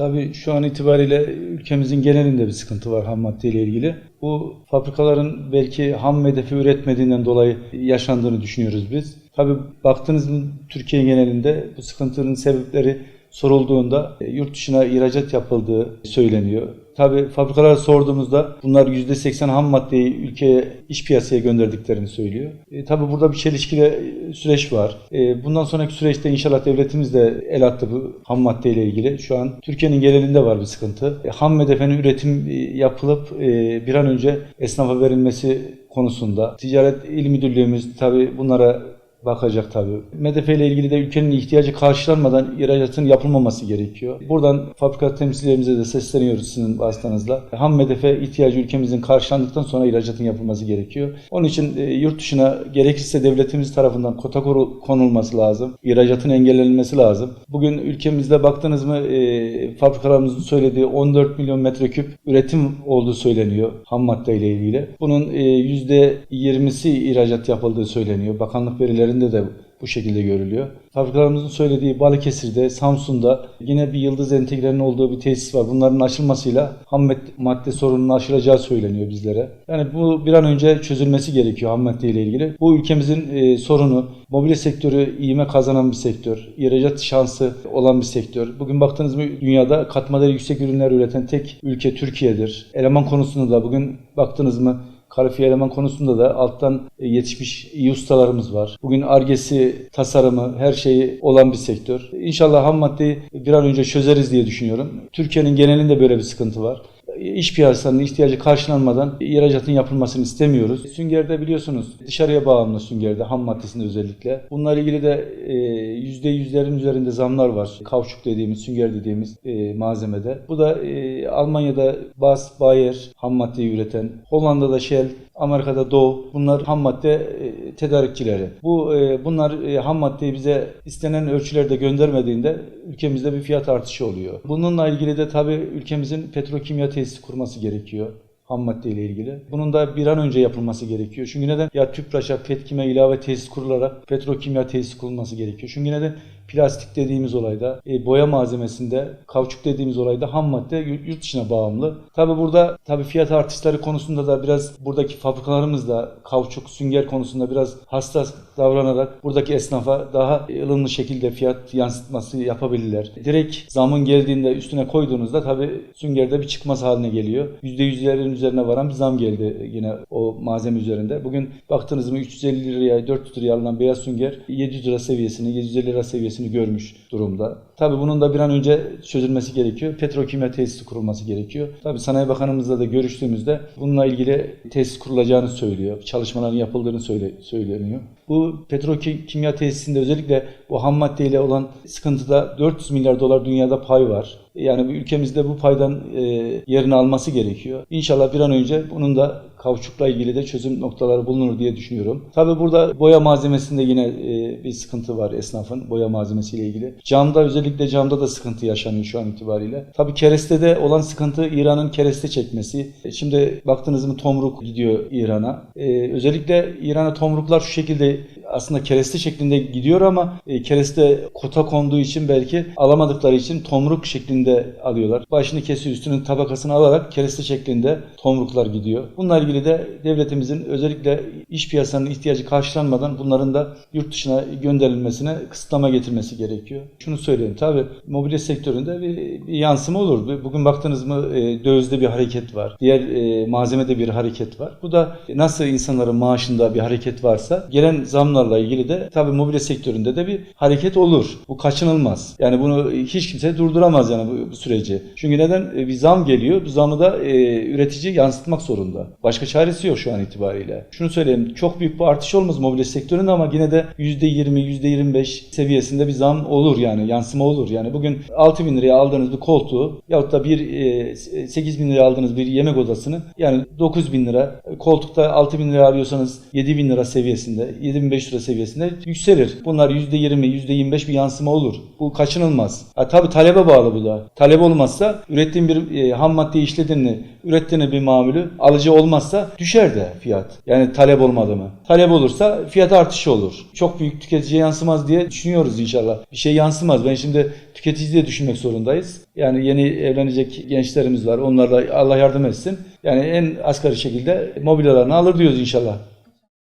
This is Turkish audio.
Tabii şu an itibariyle ülkemizin genelinde bir sıkıntı var ham madde ile ilgili. Bu fabrikaların belki ham hedefi üretmediğinden dolayı yaşandığını düşünüyoruz biz. Tabii baktığınız mı Türkiye genelinde bu sıkıntının sebepleri sorulduğunda e, yurt dışına ihracat yapıldığı söyleniyor. Tabii fabrikalara sorduğumuzda bunlar %80 ham maddeyi ülkeye iç piyasaya gönderdiklerini söylüyor. E, tabii burada bir çelişkili süreç var. E, bundan sonraki süreçte inşallah devletimiz de el attı bu ham maddeyle ilgili. Şu an Türkiye'nin genelinde var bir sıkıntı. E, ham hedefinin üretim e, yapılıp e, bir an önce esnafa verilmesi konusunda. Ticaret İl Müdürlüğümüz tabii bunlara bakacak tabii. MDF ile ilgili de ülkenin ihtiyacı karşılanmadan ihracatın yapılmaması gerekiyor. Buradan fabrika temsilcilerimize de sesleniyoruz sizin vasıtanızla. Ham MDF ihtiyacı ülkemizin karşılandıktan sonra ihracatın yapılması gerekiyor. Onun için e, yurt dışına gerekirse devletimiz tarafından kota konulması lazım. İhracatın engellenmesi lazım. Bugün ülkemizde baktınız mı e, fabrikalarımızın söylediği 14 milyon metreküp üretim olduğu söyleniyor ham madde ile ilgili. Bunun e, %20'si ihracat yapıldığı söyleniyor. Bakanlık verilerinde de bu şekilde görülüyor. Fabrikalarımızın söylediği Balıkesir'de, Samsun'da yine bir yıldız entegrenin olduğu bir tesis var. Bunların açılmasıyla ham mad- madde sorununun aşılacağı söyleniyor bizlere. Yani bu bir an önce çözülmesi gerekiyor ham madde ile ilgili. Bu ülkemizin e, sorunu. Mobilya sektörü ivme kazanan bir sektör. ihracat şansı olan bir sektör. Bugün baktığınız mı dünyada katma değeri yüksek ürünler üreten tek ülke Türkiye'dir. Eleman konusunda da bugün baktınız mı kalifiye eleman konusunda da alttan e, yetişmiş iyi ustalarımız var. Bugün argesi, tasarımı, her şeyi olan bir sektör. İnşallah ham maddeyi bir an önce çözeriz diye düşünüyorum. Türkiye'nin genelinde böyle bir sıkıntı var. İş piyasanın ihtiyacı karşılanmadan ihracatın yapılmasını istemiyoruz. Süngerde biliyorsunuz dışarıya bağımlı süngerde ham maddesinde özellikle. Bunlarla ilgili de e, %100'lerin üzerinde zamlar var. Kauçuk dediğimiz, sünger dediğimiz e, malzemede. Bu da e, Almanya'da Bas, Bayer ham maddeyi üreten, Hollanda'da Shell, Amerika'da Dow bunlar ham madde e, tedarikçileri. Bu e, bunlar e, ham maddeyi bize istenen ölçülerde göndermediğinde ülkemizde bir fiyat artışı oluyor. Bununla ilgili de tabii ülkemizin petrokimya tesisi kurması gerekiyor ham madde ilgili. Bunun da bir an önce yapılması gerekiyor. Çünkü neden? Ya Tüpraş'a petkime ilave tesis kurularak petrokimya tesisi kurulması gerekiyor. Çünkü neden? Plastik dediğimiz olayda, e, boya malzemesinde, kauçuk dediğimiz olayda ham madde yurt dışına bağımlı. Tabi burada tabi fiyat artışları konusunda da biraz buradaki fabrikalarımız da kauçuk, sünger konusunda biraz hassas davranarak buradaki esnafa daha ılımlı şekilde fiyat yansıtması yapabilirler. Direkt zamın geldiğinde üstüne koyduğunuzda tabi süngerde bir çıkmaz haline geliyor. %100'lerin üzerine varan bir zam geldi yine o malzeme üzerinde. Bugün baktınız mı 350 liraya 400 liraya alınan beyaz sünger 700 lira seviyesini 750 lira seviyesini görmüş durumda. Tabi bunun da bir an önce çözülmesi gerekiyor. Petrokimya tesisi kurulması gerekiyor. Tabi Sanayi Bakanımızla da görüştüğümüzde bununla ilgili tesis kurulacağını söylüyor. Çalışmaların yapıldığını söyle, söyleniyor. Bu petrokimya tesisinde özellikle bu ham maddeyle olan sıkıntıda 400 milyar dolar dünyada pay var. Yani ülkemizde bu paydan e, yerini alması gerekiyor. İnşallah bir an önce bunun da kauçukla ilgili de çözüm noktaları bulunur diye düşünüyorum. Tabii burada boya malzemesinde yine e, bir sıkıntı var esnafın boya malzemesiyle ilgili. Camda özellikle camda da sıkıntı yaşanıyor şu an itibariyle. Tabii kerestede olan sıkıntı İran'ın kereste çekmesi. E, Şimdi baktınız mı tomruk gidiyor İran'a. E, özellikle İran'a tomruklar şu şekilde aslında kereste şeklinde gidiyor ama e, kereste kota konduğu için belki alamadıkları için tomruk şeklinde alıyorlar. Başını kesiyor üstünün tabakasını alarak kereste şeklinde tomruklar gidiyor. Bununla ilgili de devletimizin özellikle iş piyasanın ihtiyacı karşılanmadan bunların da yurt dışına gönderilmesine kısıtlama getirmesi gerekiyor. Şunu söyleyeyim tabi mobilya sektöründe bir, bir yansıma olur. Bugün baktınız mı e, dövizde bir hareket var. Diğer e, malzemede bir hareket var. Bu da nasıl insanların maaşında bir hareket varsa gelen zamlarla ilgili de tabi mobilya sektöründe de bir hareket olur. Bu kaçınılmaz. Yani bunu hiç kimse durduramaz yani bu, bu süreci. Çünkü neden? E, bir zam geliyor. Bu zamı da e, üretici yansıtmak zorunda. Başka çaresi yok şu an itibariyle. Şunu söyleyeyim. Çok büyük bir artış olmaz mobilya sektöründe ama yine de %20, %25 seviyesinde bir zam olur yani. Yansıma olur. Yani bugün 6 bin liraya aldığınız bir koltuğu yahut da bir e, 8 bin liraya aldığınız bir yemek odasını yani 9 bin lira koltukta 6 bin lira alıyorsanız 7 bin lira seviyesinde 7500 5 lira seviyesinde yükselir. Bunlar %20, %25 bir yansıma olur. Bu kaçınılmaz. Ha, tabii talebe bağlı bu da. Talep olmazsa ürettiğin bir e, ham maddeyi işlediğini, ürettiğini bir mamülü alıcı olmazsa düşer de fiyat. Yani talep olmadı mı? Talep olursa fiyat artışı olur. Çok büyük tüketiciye yansımaz diye düşünüyoruz inşallah. Bir şey yansımaz. Ben şimdi tüketici diye düşünmek zorundayız. Yani yeni evlenecek gençlerimiz var. Onlarla Allah yardım etsin. Yani en asgari şekilde mobilyalarını alır diyoruz inşallah.